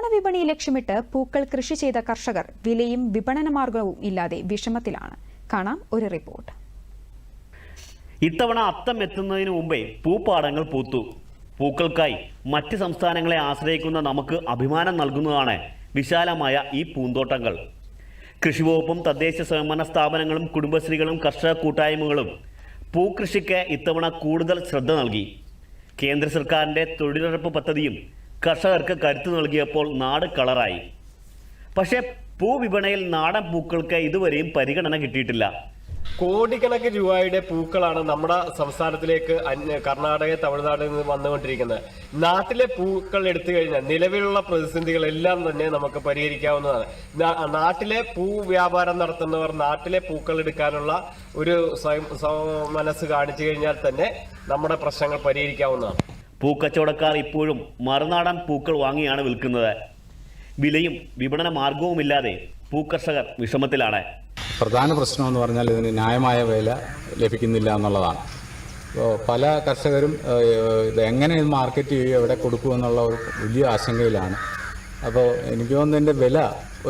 ഓണവിപണി ലക്ഷ്യമിട്ട് പൂക്കൾ കൃഷി ചെയ്ത കർഷകർ വിലയും വിപണന മാർഗവും ഇല്ലാതെ വിഷമത്തിലാണ്. കാണാം ഒരു റിപ്പോർട്ട്. ഇത്തവണ അത്തം എത്തുന്നതിന് മുമ്പേ പൂപ്പാടങ്ങൾ പൂത്തു. പൂക്കൾക്കായി മറ്റ് സംസ്ഥാനങ്ങളെ ആശ്രയിക്കുന്ന നമുക്ക് അഭിമാനം നൽകുന്നതാണ് വിശാലമായ ഈ പൂന്തോട്ടങ്ങൾ. കൃഷിവകുപ്പും തദ്ദേശ സ്വയംഭരണ സ്ഥാപനങ്ങളും കുടുംബശ്രീകളും കർഷക കൂട്ടായ്മകളും പൂക്കൃഷിക്ക് ഇത്തവണ കൂടുതൽ ശ്രദ്ധ നൽകി. കേന്ദ്ര സർക്കാരിന്റെ തൊഴിലുറപ്പ് പദ്ധതിയും കർഷകർക്ക് കരുത്ത് നൽകിയപ്പോൾ നാട് കളറായി. പക്ഷേ പൂവിപണിയിൽ നാടൻ പൂക്കൾക്ക് ഇതുവരെയും പരിഗണന കിട്ടിയിട്ടില്ല. കോടിക്കണക്കിന് രൂപയുടെ പൂക്കളാണ് നമ്മുടെ സംസ്ഥാനത്തിലേക്ക് കർണാടക തമിഴ്നാട്ടിൽ നിന്ന് വന്നുകൊണ്ടിരിക്കുന്നത്. നാട്ടിലെ പൂക്കൾ എടുത്തു കഴിഞ്ഞാൽ നിലവിലുള്ള പ്രതിസന്ധികളെല്ലാം തന്നെ നമുക്ക് പരിഹരിക്കാവുന്നതാണ്. നാട്ടിലെ പൂ വ്യാപാരം നടത്തുന്നവർ നാട്ടിലെ പൂക്കൾ എടുക്കാനുള്ള ഒരു മനസ്സ് കാണിച്ചു കഴിഞ്ഞാൽ തന്നെ നമ്മുടെ പ്രശ്നങ്ങൾ പരിഹരിക്കാവുന്നതാണ്. പൂക്കച്ചവടക്കാർ ഇപ്പോഴും മറുനാടൻ പൂക്കൾ വാങ്ങിയാണ് വിൽക്കുന്നത്. വിലയും വിപണന മാർഗവുമില്ലാതെ പൂക്കർഷകർ വിഷമത്തിലാണ്. പ്രധാന പ്രശ്നം എന്ന് പറഞ്ഞാൽ ഇതിന് ന്യായമായ വില ലഭിക്കുന്നില്ല എന്നുള്ളതാണ്. അപ്പോൾ പല കർഷകരും ഇത് എങ്ങനെ ഇത് മാർക്കറ്റ് ചെയ്യും എവിടെ കൊടുക്കുമെന്നുള്ള ഒരു വലിയ ആശങ്കയിലാണ്. അപ്പോൾ എനിക്ക് തോന്നുന്നു ഇതിന്റെ വില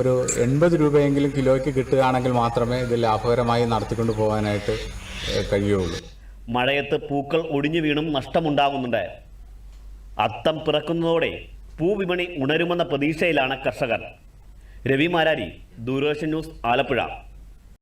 ഒരു എൺപത് രൂപയെങ്കിലും കിലോയ്ക്ക് കിട്ടുകയാണെങ്കിൽ മാത്രമേ ഇത് ലാഭകരമായി നടത്തിക്കൊണ്ട് പോകാനായിട്ട് കഴിയുള്ളൂ മഴയത്ത് പൂക്കൾ ഒടിഞ്ഞു വീണും നഷ്ടമുണ്ടാകുന്നുണ്ട്. അത്തം പിറക്കുന്നതോടെ പൂവിപണി ഉണരുമെന്ന പ്രതീക്ഷയിലാണ് കർഷകർ. രവി മാരാരി ദൂരദർശൻ ന്യൂസ് ആലപ്പുഴ.